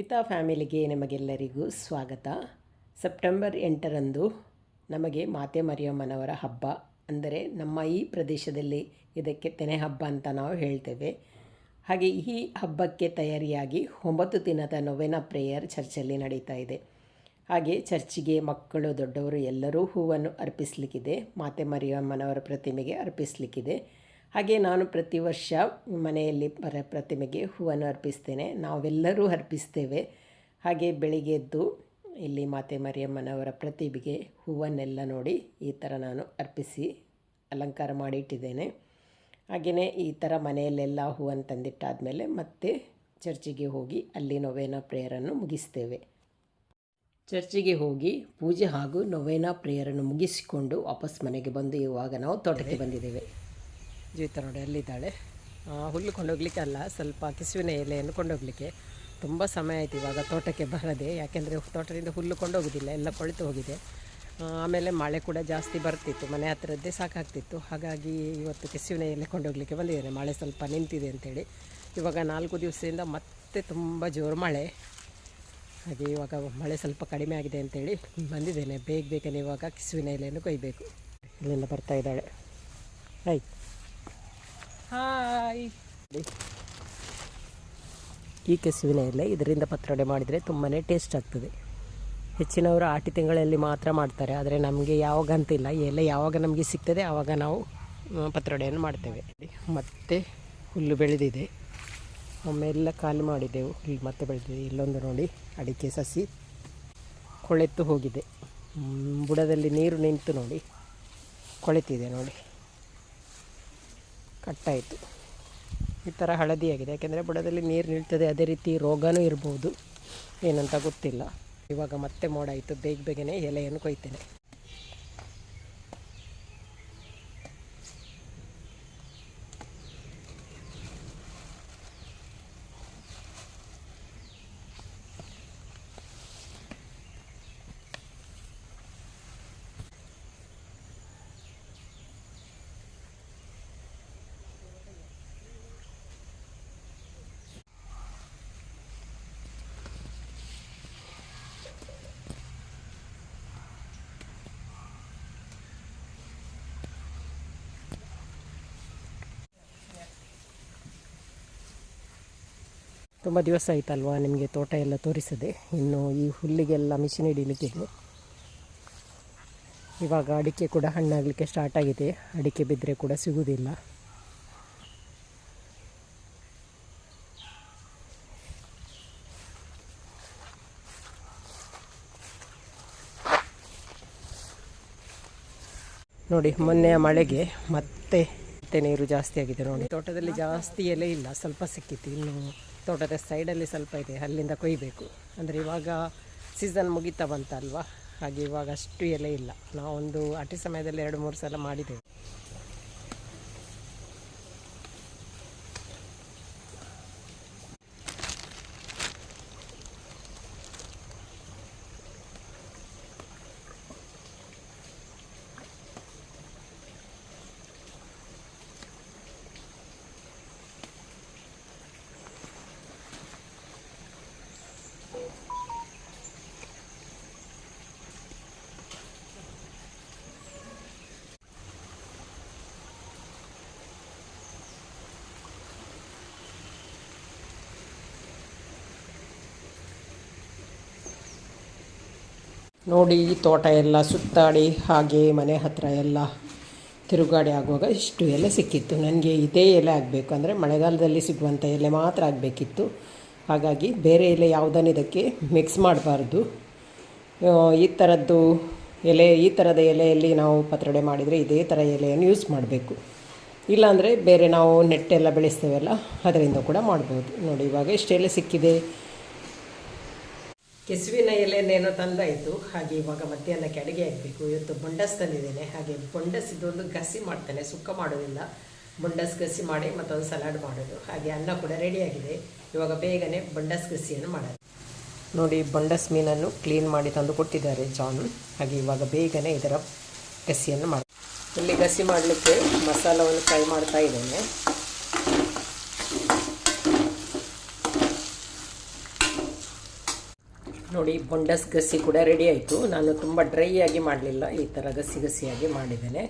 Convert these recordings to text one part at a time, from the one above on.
ಪಿತಾ ಫ್ಯಾಮಿಲಿಗೆ ನಿಮಗೆಲ್ಲರಿಗೂ ಸ್ವಾಗತ. ಸೆಪ್ಟೆಂಬರ್ ಎಂಟರಂದು ನಮಗೆ ಮಾತೆ ಮರಿಯಮ್ಮನವರ ಹಬ್ಬ. ಅಂದರೆ ನಮ್ಮ ಈ ಪ್ರದೇಶದಲ್ಲಿ ಇದಕ್ಕೆ ತೆನೆ ಹಬ್ಬ ಅಂತ ನಾವು ಹೇಳ್ತೇವೆ. ಹಾಗೆ ಈ ಹಬ್ಬಕ್ಕೆ ತಯಾರಿಯಾಗಿ ಒಂಬತ್ತು ದಿನದ ನೊವೆನ ಪ್ರೇಯರ್ ಚರ್ಚಲ್ಲಿ ನಡೀತಾ ಇದೆ. ಹಾಗೆ ಚರ್ಚಿಗೆ ಮಕ್ಕಳು, ದೊಡ್ಡವರು ಎಲ್ಲರೂ ಹೂವನ್ನು ಅರ್ಪಿಸಲಿಕ್ಕಿದೆ. ಮಾತೆ ಮರಿಯಮ್ಮನವರ ಪ್ರತಿಮೆಗೆ ಅರ್ಪಿಸಲಿಕ್ಕಿದೆ. ಹಾಗೆ ನಾನು ಪ್ರತಿ ವರ್ಷ ಮನೆಯಲ್ಲಿ ಪರ ಪ್ರತಿಮೆಗೆ ಹೂವನ್ನು ಅರ್ಪಿಸ್ತೇನೆ. ನಾವೆಲ್ಲರೂ ಅರ್ಪಿಸ್ತೇವೆ. ಹಾಗೆ ಬೆಳಿಗ್ಗೆ ಎದ್ದು ಇಲ್ಲಿ ಮಾತೆ ಮರಿಯಮ್ಮನವರ ಪ್ರತಿಮೆಗೆ ಹೂವನ್ನೆಲ್ಲ ನೋಡಿ ಈ ಥರ ನಾನು ಅರ್ಪಿಸಿ ಅಲಂಕಾರ ಮಾಡಿ ಇಟ್ಟಿದ್ದೇನೆ ಹಾಗೆಯೇ ಈ ಥರ ಮನೆಯಲ್ಲೆಲ್ಲ ಹೂವನ್ನು ತಂದಿಟ್ಟಾದಮೇಲೆ ಮತ್ತೆ ಚರ್ಚಿಗೆ ಹೋಗಿ ಅಲ್ಲಿ ನೊವೇನ ಪ್ರೇಯರನ್ನು ಮುಗಿಸ್ತೇವೆ. ಚರ್ಚಿಗೆ ಹೋಗಿ ಪೂಜೆ ಹಾಗೂ ನೊವೇನ ಪ್ರೇಯರನ್ನು ಮುಗಿಸಿಕೊಂಡು ವಾಪಸ್ ಮನೆಗೆ ಬಂದು ಇವಾಗ ನಾವು ತೋಟಕ್ಕೆ ಬಂದಿದ್ದೇವೆ. ಜೀವಿತ ನೋಡಿ ಅಲ್ಲಿದ್ದಾಳೆ ಹುಲ್ಲು ಕೊಂಡೋಗ್ಲಿಕ್ಕೆ ಅಲ್ಲ, ಸ್ವಲ್ಪ ಕಿಸುವಿನ ಎಲೆಯನ್ನು ಕೊಂಡೋಗ್ಲಿಕ್ಕೆ. ತುಂಬ ಸಮಯ ಆಯಿತು ಇವಾಗ ತೋಟಕ್ಕೆ ಬರದೆ. ಯಾಕೆಂದರೆ ತೋಟದಿಂದ ಹುಲ್ಲು ಕೊಂಡೋಗೋದಿಲ್ಲ, ಎಲ್ಲ ಕೊಳೆತು ಹೋಗಿದೆ. ಆಮೇಲೆ ಮಳೆ ಕೂಡ ಜಾಸ್ತಿ ಬರ್ತಿತ್ತು, ಮನೆ ಹತ್ತಿರದ್ದೇ ಸಾಕಾಗ್ತಿತ್ತು. ಹಾಗಾಗಿ ಇವತ್ತು ಕೆಸುವಿನ ಎಲೆ ಕೊಂಡೋಗ್ಲಿಕ್ಕೆ ಬಂದಿದ್ದೇನೆ. ಮಳೆ ಸ್ವಲ್ಪ ನಿಂತಿದೆ ಅಂತೇಳಿ ಇವಾಗ ನಾಲ್ಕು ದಿವಸದಿಂದ ಮತ್ತೆ ತುಂಬ ಜೋರು ಮಳೆ. ಹಾಗೆ ಇವಾಗ ಮಳೆ ಸ್ವಲ್ಪ ಕಡಿಮೆ ಆಗಿದೆ ಅಂತೇಳಿ ಬಂದಿದ್ದೇನೆ. ಬೇಗ ಬೇಗನೆ ಇವಾಗ ಕಿಸುವಿನ ಎಲೆಯನ್ನು ಕೊಯ್ಬೇಕು. ಇಲ್ಲೆಲ್ಲ ಬರ್ತಾ ಇದ್ದಾಳೆ. ಆಯ್ತು ಹಾಯ್. ಈ ಕೆಸುವಿನ ಎಲೆ ಇದರಿಂದ ಪತ್ರೊಡೆ ಮಾಡಿದರೆ ತುಂಬಾ ಟೇಸ್ಟ್ ಆಗ್ತದೆ. ಹೆಚ್ಚಿನವರು ಆಟಿ ತಿಂಗಳಲ್ಲಿ ಮಾತ್ರ ಮಾಡ್ತಾರೆ, ಆದರೆ ನಮಗೆ ಯಾವಾಗ ಅಂತಿಲ್ಲ ಎಲೆ ಯಾವಾಗ ನಮಗೆ ಸಿಗ್ತದೆ ಆವಾಗ ನಾವು ಪತ್ರೊಡೆಯನ್ನು ಮಾಡ್ತೇವೆ. ಮತ್ತೆ ಹುಲ್ಲು ಬೆಳೆದಿದೆ. ಒಮ್ಮೆ ಎಲ್ಲ ಖಾಲಿ ಮಾಡಿದೆವು. ಹುಲ್ಲು ಮತ್ತೆ ಬೆಳೆದಿದೆ. ಇಲ್ಲೊಂದು ನೋಡಿ, ಅಡಿಕೆ ಸಸಿ ಕೊಳೆತು ಹೋಗಿದೆ. ಬುಡದಲ್ಲಿ ನೀರು ನಿಂತು ನೋಡಿ, ಕೊಳೆತಿದೆ ನೋಡಿ. ಕಟ್ಟಾಯಿತು. ಈ ಥರ ಹಳದಿಯಾಗಿದೆ. ಯಾಕೆಂದರೆ ಬುಡದಲ್ಲಿ ನೀರು ನಿಲ್ತದೆ, ಅದೇ ರೀತಿ ರೋಗನೂ ಇರ್ಬೋದು. ಏನಂತ ಗೊತ್ತಿಲ್ಲ. ಇವಾಗ ಮತ್ತೆ ಮೋಡ ಆಯಿತು. ಬೇಗ ಬೇಗನೆ ಎಲೆಯನ್ನು ಕೊಯ್ತೇನೆ. ತುಂಬ ದಿವಸ ಆಯ್ತಲ್ವಾ ನಿಮಗೆ ತೋಟ ಎಲ್ಲ ತೋರಿಸದೆ? ಇನ್ನು ಈ ಹುಲ್ಲಿಗೆಲ್ಲ ಮಿಷಿನ್ ಹಿಡಿಲಿಕ್ಕಿದೆ ಇವಾಗ ಅಡಿಕೆ ಕೂಡ ಹಣ್ಣಾಗಲಿಕ್ಕೆ ಸ್ಟಾರ್ಟ್ ಆಗಿದೆ. ಅಡಿಕೆ ಬಿದ್ದರೆ ಕೂಡ ಸಿಗುವುದಿಲ್ಲ ನೋಡಿ, ಮೊನ್ನೆಯ ಮಳೆಗೆ ಮತ್ತೆ ಮತ್ತೆ ನೀರು ಜಾಸ್ತಿ ಆಗಿದೆ ನೋಡಿ. ತೋಟದಲ್ಲಿ ಜಾಸ್ತಿ ಎಲೆ ಇಲ್ಲ, ಸ್ವಲ್ಪ ಸಿಕ್ಕಿತ್ತು. ಇನ್ನು ತೋಟದ ಸೈಡಲ್ಲಿ ಸ್ವಲ್ಪ ಇದೆ, ಅಲ್ಲಿಂದ ಕೊಯ್ಬೇಕು. ಅಂದರೆ ಇವಾಗ ಸೀಸನ್ ಮುಗಿತಾ ಬಂತಲ್ವಾ? ಹಾಗೆ ಇವಾಗ ಅಷ್ಟು ಎಲೆ ಇಲ್ಲ. ನಾವೊಂದು ಅಟ್ಟಿ ಸಮಯದಲ್ಲಿ ಎರಡು ಮೂರು ಸಲ ಮಾಡಿದ್ದೇವೆ. ನೋಡಿ ತೋಟ ಎಲ್ಲ ಸುತ್ತಾಡಿ, ಹಾಗೆ ಮನೆ ಹತ್ರ ಎಲ್ಲ ತಿರುಗಾಡಿ ಆಗುವಾಗ ಇಷ್ಟು ಎಲೆ ಸಿಕ್ಕಿತ್ತು. ನನಗೆ ಇದೇ ಎಲೆ ಆಗಬೇಕು ಅಂದರೆ ಮಳೆಗಾಲದಲ್ಲಿ ಸಿಗುವಂಥ ಎಲೆ ಮಾತ್ರ ಆಗಬೇಕಿತ್ತು. ಹಾಗಾಗಿ ಬೇರೆ ಎಲೆ ಯಾವುದನ್ನು ಇದಕ್ಕೆ ಮಿಕ್ಸ್ ಮಾಡಬಾರ್ದು. ಈ ಥರದ್ದು ಎಲೆ, ಈ ಥರದ ಎಲೆಯಲ್ಲಿ ನಾವು ಪತ್ರೊಡೆ ಮಾಡಿದರೆ ಇದೇ ಥರ ಎಲೆಯನ್ನು ಯೂಸ್ ಮಾಡಬೇಕು. ಇಲ್ಲಾಂದರೆ ಬೇರೆ ನಾವು ನೆಟ್ಟೆಲ್ಲ ಬೆಳೆಸ್ತೇವಲ್ಲ, ಅದರಿಂದ ಕೂಡ ಮಾಡ್ಬೋದು. ನೋಡಿ, ಇವಾಗ ಎಲೆ ಸಿಕ್ಕಿದೆ. ಕೆಸುವಿನ ಎಲೆನೇನೋ ತಂದಾಯಿತು. ಹಾಗೆ ಇವಾಗ ಮಧ್ಯಾಹ್ನಕ್ಕೆ ಅಡುಗೆ ಆಗಬೇಕು. ಇವತ್ತು ಬೊಂಡಸ್ ತಂದಿದ್ದೇನೆ ಹಾಗೆ ಬೊಂಡಸ್ ಇದೊಂದು ಗಸಿ ಮಾಡ್ತೇನೆ. ಸುಕ್ಕ ಮಾಡೋದಿಲ್ಲ. ಬೊಂಡಸ್ ಗಸಿ ಮಾಡಿ ಮತ್ತೊಂದು ಸಲಾಡ್ ಮಾಡೋದು. ಹಾಗೆ ಅನ್ನ ಕೂಡ ರೆಡಿಯಾಗಿದೆ. ಇವಾಗ ಬೇಗನೆ ಬೊಂಡಸ್ ಗಸಿಯನ್ನು ಮಾಡೋದು. ನೋಡಿ, ಬೊಂಡಸ್ ಮೀನನ್ನು ಕ್ಲೀನ್ ಮಾಡಿ ತಂದು ಕೊಟ್ಟಿದ್ದಾರೆ ಜಾನ್. ಹಾಗೆ ಇವಾಗ ಬೇಗನೆ ಇದರ ಗಸಿಯನ್ನು ಮಾಡಿ ಇಲ್ಲಿ ಗಸಿ ಮಾಡಲಿಕ್ಕೆ ಮಸಾಲವನ್ನು ಫ್ರೈ ಮಾಡ್ತಾ ಇದ್ದೇನೆ. ನೋಡಿ, ಬೊಂಡಸ್ ಗಸಿ ಕೂಡ ರೆಡಿ ಆಯಿತು. ನಾನು ತುಂಬ ಡ್ರೈ ಆಗಿ ಮಾಡಲಿಲ್ಲ. ಈ ಥರ ಗಸಿ ಗಸಿಯಾಗಿ ಮಾಡಿದ್ದೇನೆ.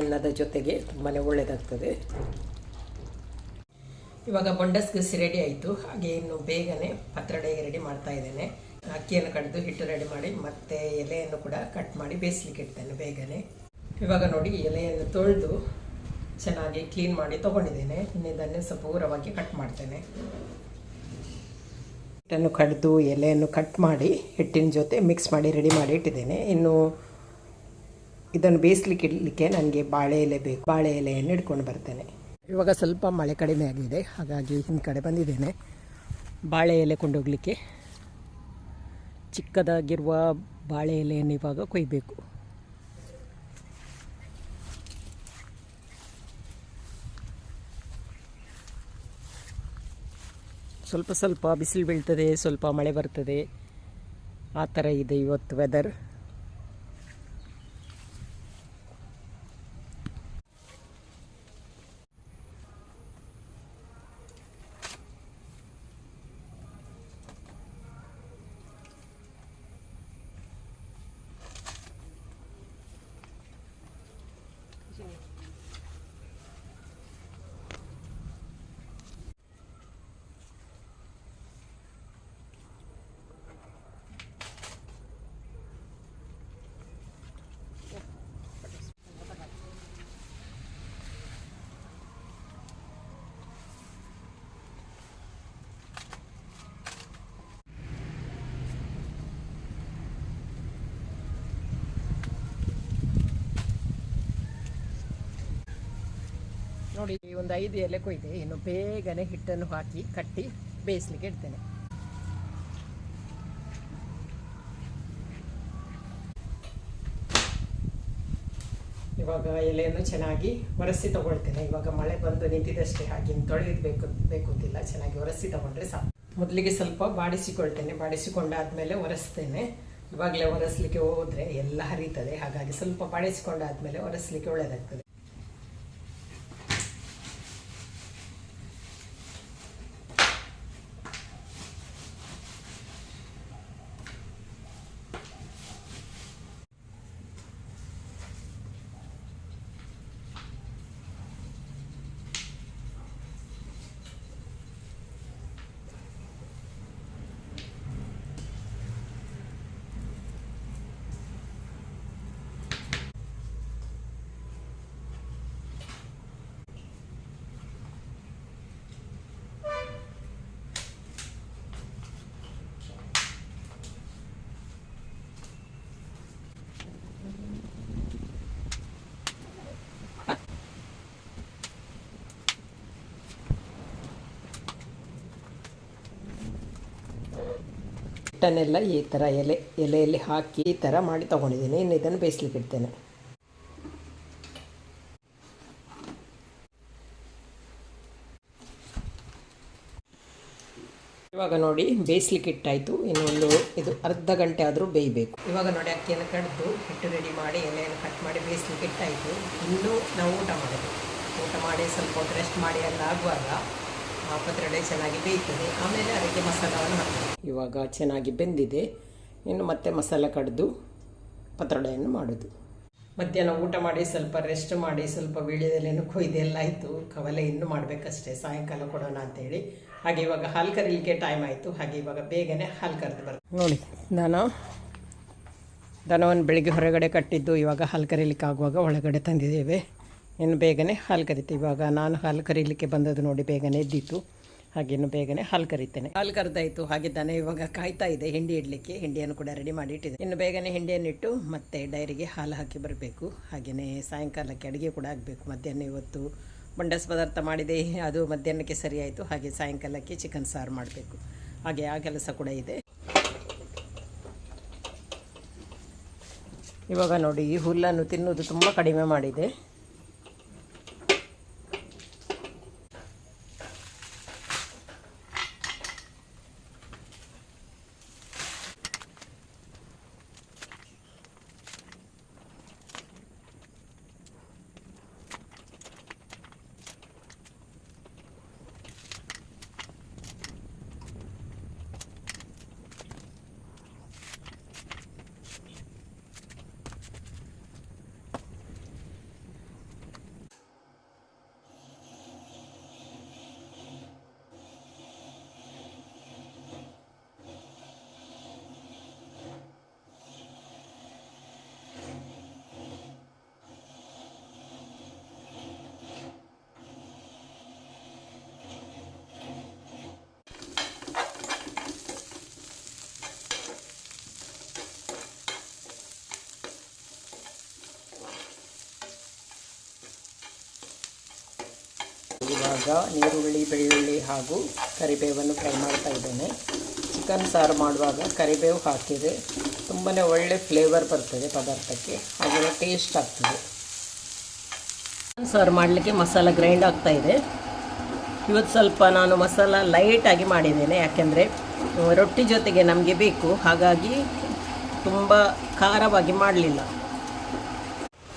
ಅನ್ನದ ಜೊತೆಗೆ ತುಂಬಾ ಒಳ್ಳೆಯದಾಗ್ತದೆ ಇವಾಗ ಬೊಂಡಸ್ ಗಸಿ ರೆಡಿ ಆಯಿತು. ಹಾಗೆ ಇನ್ನು ಬೇಗನೆ ಪತ್ರೊಡೆಗೆ ರೆಡಿ ಮಾಡ್ತಾ ಇದ್ದೇನೆ. ಅಕ್ಕಿಯನ್ನು ಕಡಿದು ಹಿಟ್ಟು ರೆಡಿ ಮಾಡಿ, ಮತ್ತೆ ಎಲೆಯನ್ನು ಕೂಡ ಕಟ್ ಮಾಡಿ ಬೇಯಿಸ್ಲಿಕ್ಕೆ ಇಡ್ತೇನೆ ಬೇಗನೆ. ಇವಾಗ ನೋಡಿ, ಎಲೆಯನ್ನು ತೊಳೆದು ಚೆನ್ನಾಗಿ ಕ್ಲೀನ್ ಮಾಡಿ ತೊಗೊಂಡಿದ್ದೇನೆ. ಇನ್ನು ಇದನ್ನು ಸ್ವಲ್ಪ ಕಟ್ ಮಾಡ್ತೇನೆ. ಹಿಟ್ಟನ್ನು ಕಡಿದು ಎಲೆಯನ್ನು ಕಟ್ ಮಾಡಿ ಹಿಟ್ಟಿನ ಜೊತೆ ಮಿಕ್ಸ್ ಮಾಡಿ ರೆಡಿ ಮಾಡಿ ಇಟ್ಟಿದ್ದೇನೆ. ಇನ್ನು ಇದನ್ನು ಬೇಯಿಸ್ಲಿಕ್ಕೆ ಇಡಲಿಕ್ಕೆ ನನಗೆ ಬಾಳೆ ಎಲೆ ಬೇಕು. ಬಾಳೆ ಎಲೆಯನ್ನು ಇಟ್ಕೊಂಡು ಬರ್ತೇನೆ. ಇವಾಗ ಸ್ವಲ್ಪ ಮಳೆ ಕಡಿಮೆ ಆಗಿದೆ, ಹಾಗಾಗಿ ಹಿಂದ ಕಡೆ ಬಂದಿದ್ದೇನೆ. ಬಾಳೆ ಎಲೆ ಕೊಂಡೋಗ್ಲಿಕ್ಕೆ ಚಿಕ್ಕದಾಗಿರುವ ಬಾಳೆ ಎಲೆಯನ್ನು ಇವಾಗ ಕೊಯ್ಬೇಕು. ಸ್ವಲ್ಪ ಸ್ವಲ್ಪ ಬಿಸಿಲು ಬೀಳ್ತದೆ ಸ್ವಲ್ಪ ಮಳೆ ಬರ್ತದೆ. ಆ ಥರ ಇದೆ ಇವತ್ತು ವೆದರ್ ನೋಡಿ, ಒಂದು ಐದು ಎಲೆ ಕೊಯ್ದೆ ಇನ್ನು ಬೇಗನೆ ಹಿಟ್ಟನ್ನು ಹಾಕಿ ಕಟ್ಟಿ ಬೇಯಿಸ್ಲಿಕ್ಕೆ ಇಡ್ತೇನೆ. ಇವಾಗ ಎಲೆಯನ್ನು ಚೆನ್ನಾಗಿ ಒರೆಸಿ ತಗೊಳ್ತೇನೆ. ಇವಾಗ ಮಳೆ ಬಂದು ನಿಂತಿದ್ದಷ್ಟೇ, ಹಾಗೆ ತೊಳೆಯೋದು ಬೇಕು ಅಂತಿಲ್ಲ ಚೆನ್ನಾಗಿ ಒರೆಸಿ ತಗೊಂಡ್ರೆ ಸಾಕು. ಮೊದಲಿಗೆ ಸ್ವಲ್ಪ ಬಾಡಿಸಿಕೊಳ್ತೇನೆ. ಬಾಡಿಸಿಕೊಂಡಾದ್ಮೇಲೆ ಒರೆಸ್ತೇನೆ. ಇವಾಗಲೇ ಒರೆಸ್ಲಿಕ್ಕೆ ಹೋದ್ರೆ ಎಲ್ಲ ಹರಿತದೆ. ಹಾಗಾಗಿ ಸ್ವಲ್ಪ ಬಾಡಿಸಿಕೊಂಡಾದ್ಮೇಲೆ ಒರೆಸ್ಲಿಕ್ಕೆ ಒಳ್ಳೆಯದಾಗ್ತದೆ ಹಿಟ್ಟನ್ನೆಲ್ಲ ಈ ಥರ ಎಲೆ, ಎಲೆಯಲ್ಲಿ ಹಾಕಿ ಈ ಥರ ಮಾಡಿ ತೊಗೊಂಡಿದ್ದೀನಿ. ಇನ್ನು ಇದನ್ನು ಬೇಯಿಸ್ಲಿಕ್ಕೆ ಇಡ್ತೇನೆ. ಇವಾಗ ನೋಡಿ, ಬೇಯಿಸ್ಲಿಕ್ಕೆ ಇಟ್ಟಾಯಿತು. ಇನ್ನೊಂದು ಇದು ಅರ್ಧ ಗಂಟೆ ಆದರೂ ಬೇಯಬೇಕು. ಇವಾಗ ನೋಡಿ, ಅಕ್ಕಿಯನ್ನು ಕಡಿದು ಹಿಟ್ಟು ರೆಡಿ ಮಾಡಿ, ಎಲೆಯನ್ನು ಕಟ್ ಮಾಡಿ ಬೇಯಿಸ್ಲಿಕ್ಕೆ ಇಟ್ಟಾಯಿತು. ಇನ್ನೂ ನಾವು ಊಟ ಮಾಡೋದು. ಊಟ ಮಾಡಿ ಸ್ವಲ್ಪ ರೆಸ್ಟ್ ಮಾಡಿ, ಎಲ್ಲ ಆಗುವಾಗ ಪತ್ರೊಡೆ ಚೆನ್ನಾಗಿ ಬೇಯ್ತದೆ. ಆಮೇಲೆ ಅದಕ್ಕೆ ಮಸಾಲವನ್ನು ಹಾಕಬೇಕು ಇವಾಗ ಚೆನ್ನಾಗಿ ಬೆಂದಿದೆ. ಇನ್ನು ಮತ್ತೆ ಮಸಾಲೆ ಕಡಿದು ಪತ್ರೊಡೆಯನ್ನು ಮಾಡೋದು. ಮಧ್ಯಾಹ್ನ ಊಟ ಮಾಡಿ ಸ್ವಲ್ಪ ರೆಸ್ಟ್ ಮಾಡಿ ಸ್ವಲ್ಪ ವೀಳ್ಯದೆಲೆನೂ ಕೊಯ್ದು ಎಲ್ಲ ಆಯಿತು. ಕವಲೆ ಇನ್ನೂ ಮಾಡಬೇಕಷ್ಟೇ. ಸಾಯಂಕಾಲ ಕೊಡೋಣ ಅಂತೇಳಿ. ಹಾಗೆ ಇವಾಗ ಹಾಲು ಕರೀಲಿಕ್ಕೆ ಟೈಮ್ ಆಯಿತು. ಹಾಗೆ ಇವಾಗ ಬೇಗನೆ ಹಾಲು ಕರೆದು ಬರ್ತದೆ ನೋಡಿ, ನಾನು ದನವನ್ನು ಬೆಳಿಗ್ಗೆ ಹೊರಗಡೆ ಕಟ್ಟಿದ್ದು ಇವಾಗ ಹಾಲು ಕರೀಲಿಕ್ಕೆ ಆಗುವಾಗ ಒಳಗಡೆ ತಂದಿದ್ದೇವೆ. ಇನ್ನು ಬೇಗನೆ ಹಾಲು ಕರಿತೆ. ಇವಾಗ ನಾನು ಹಾಲು ಕರೀಲಿಕ್ಕೆ ಬಂದದ್ದು ನೋಡಿ ಬೇಗನೆ ಎದ್ದಿತ್ತು. ಹಾಗೆ ಇನ್ನು ಬೇಗನೆ ಹಾಲು ಕರಿತೇನೆ. ಹಾಲು ಕರೆದಾಯಿತು ಹಾಗೆ ತಾನೇ ಇವಾಗ ಕಾಯ್ತಾ ಇದೆ ಹಿಂಡಿ ಇಡಲಿಕ್ಕೆ. ಹಿಂಡಿಯನ್ನು ಕೂಡ ರೆಡಿ ಮಾಡಿ ಇಟ್ಟಿದೆ. ಇನ್ನು ಬೇಗನೆ ಹಿಂಡಿಯನ್ನು ಇಟ್ಟು ಮತ್ತೆ ಡೈರಿಗೆ ಹಾಲು ಹಾಕಿ ಬರಬೇಕು. ಹಾಗೆಯೇ ಸಾಯಂಕಾಲಕ್ಕೆ ಅಡುಗೆ ಕೂಡ ಆಗಬೇಕು. ಮಧ್ಯಾಹ್ನ ಇವತ್ತು ಬಂಡಸ್ ಪದಾರ್ಥ ಮಾಡಿದೆ. ಅದು ಮಧ್ಯಾಹ್ನಕ್ಕೆ ಸರಿಯಾಯಿತು ಹಾಗೆ ಸಾಯಂಕಾಲಕ್ಕೆ ಚಿಕನ್ ಸಾರು ಮಾಡಬೇಕು. ಹಾಗೆ ಆ ಕೆಲಸ ಕೂಡ ಇದೆ. ಇವಾಗ ನೋಡಿ ಈ ಹುಲ್ಲನ್ನು ತಿನ್ನೋದು ತುಂಬ ಕಡಿಮೆ ಮಾಡಿದೆ. ಇವಾಗ ನೀರುಳ್ಳಿ ಬೆಳ್ಳುಳ್ಳಿ ಹಾಗೂ ಕರಿಬೇವನ್ನು ಫ್ರೈ ಮಾಡ್ತಾ ಇದ್ದೇನೆ. ಚಿಕನ್ ಸಾರು ಮಾಡುವಾಗ ಕರಿಬೇವು ಹಾಕಿದರೆ ತುಂಬಾ ಒಳ್ಳೆ ಫ್ಲೇವರ್ ಬರ್ತದೆ ಪದಾರ್ಥಕ್ಕೆ. ಹಾಗೆಲ್ಲ ಟೇಸ್ಟ್ ಆಗ್ತದೆ. ಚಿಕನ್ ಸಾರು ಮಾಡಲಿಕ್ಕೆ ಮಸಾಲ ಗ್ರೈಂಡ್ ಆಗ್ತಾ ಇದೆ. ಇವತ್ತು ಸ್ವಲ್ಪ ನಾನು ಮಸಾಲ ಲೈಟಾಗಿ ಮಾಡಿದ್ದೇನೆ. ಯಾಕೆಂದರೆ ರೊಟ್ಟಿ ಜೊತೆಗೆ ನಮಗೆ ಬೇಕು. ಹಾಗಾಗಿ ತುಂಬ ಖಾರವಾಗಿ ಮಾಡಲಿಲ್ಲ.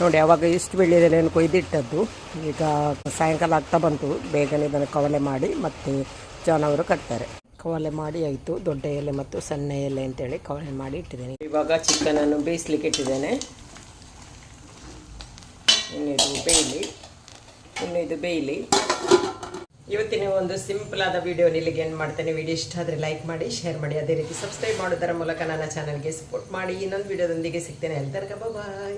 ನೋಡಿ ಆವಾಗ ಇಷ್ಟು ಬೆಳ್ಳಿದೆಲೆಯನ್ನು ಕೊಯ್ದಿಟ್ಟದ್ದು. ಈಗ ಸಾಯಂಕಾಲ ಆಗ್ತಾ ಬಂತು. ಬೇಗನೆ ಇದನ್ನು ಕವಲೆ ಮಾಡಿ ಮತ್ತು ಜಾನವರು ಕಟ್ತಾರೆ. ಕವಲೆ ಮಾಡಿ ಆಯಿತು. ದೊಡ್ಡ ಎಲೆ ಮತ್ತು ಸಣ್ಣ ಎಲೆ ಅಂತೇಳಿ ಕವಲೆ ಮಾಡಿ ಇಟ್ಟಿದ್ದೇನೆ. ಇವಾಗ ಚಿಕನನ್ನು ಬೇಯಿಸ್ಲಿಕ್ಕೆ ಇಟ್ಟಿದ್ದೇನೆ. ಇನ್ನು ಇದು ಬೇಯಲಿ. ಇನ್ನು ಬೇಯಲಿ. ಇವತ್ತಿನ ಒಂದು ಸಿಂಪಲ್ ಆದ ವಿಡಿಯೋ ನಿಲ್ಲಿಗೆ ಏನು ಮಾಡ್ತೇನೆ. ವಿಡಿಯೋ ಇಷ್ಟ ಆದರೆ ಲೈಕ್ ಮಾಡಿ ಶೇರ್ ಮಾಡಿ. ಅದೇ ರೀತಿ ಸಬ್ಸ್ಕ್ರೈಬ್ ಮಾಡೋದರ ಮೂಲಕ ನನ್ನ ಚಾನಲ್ಗೆ ಸಪೋರ್ಟ್ ಮಾಡಿ. ಇನ್ನೊಂದು ವಿಡಿಯೋದೊಂದಿಗೆ ಸಿಗ್ತೇನೆ. ಎಲ್ಲರಿಗೂ ಬಾಯ್